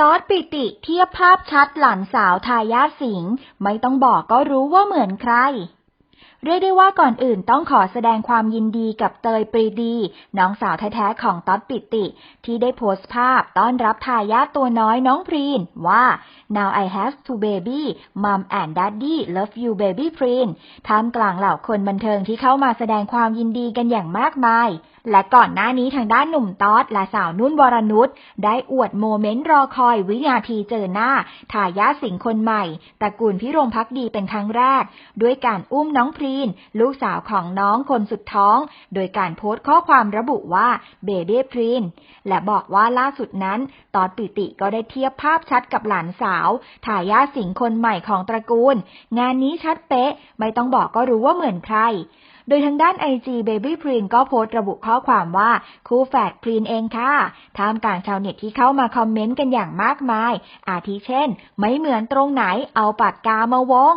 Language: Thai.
ตอดปิติเทียบภาพชัดหลานสาวทายาทสิงห์ไม่ต้องบอกก็รู้ว่าเหมือนใคร เรียกได้ว่าก่อนอื่นต้องขอแสดงความยินดีกับเตยปรีดี น้องสาวแท้ๆของต๊อดปิติ ที่ได้โพสต์ภาพต้อนรับทายาทตัวน้อยน้องพรีน ว่า now I have two baby mom and daddy love you baby พรีนท่ามกลางเหล่าคนบันเทิงที่เข้ามาแสดงความยินดีกันอย่างมากมายและก่อนหน้านี้ทางด้านหนุ่มต๊อดและสาวนุ่นวรนุชได้อวดโมเมนต์รอคอยวินาทีเจอหน้าทายาทสิงคนใหม่ตระกูลพิรมพักดีเป็นครั้งแรก ด้วยการอุ้มน้องพรีน ลูกสาวของน้องคนสุดท้อง โดยการโพสต์ข้อความระบุว่าเบเบ้พรีนและบอกว่าล่าสุดนั้น ตอนปิติก็ได้เทียบภาพชัดกับหลานสาวทายาทสิงคนใหม่ของตระกูล งานนี้ชัดเป๊ะ ไม่ต้องบอกก็รู้ว่าเหมือนใครโดยทางด้าน IG Baby p r i n ก็โพสต์ระบุข้อความว่า คู่แฝดพรีนเองค่ะท่ามกลางชาวเน็ตที่เข้ามาคอมเมนต์กันอย่างมากมาย อาทิเช่น ไม่เหมือนตรงไหนเอาปากกามาวง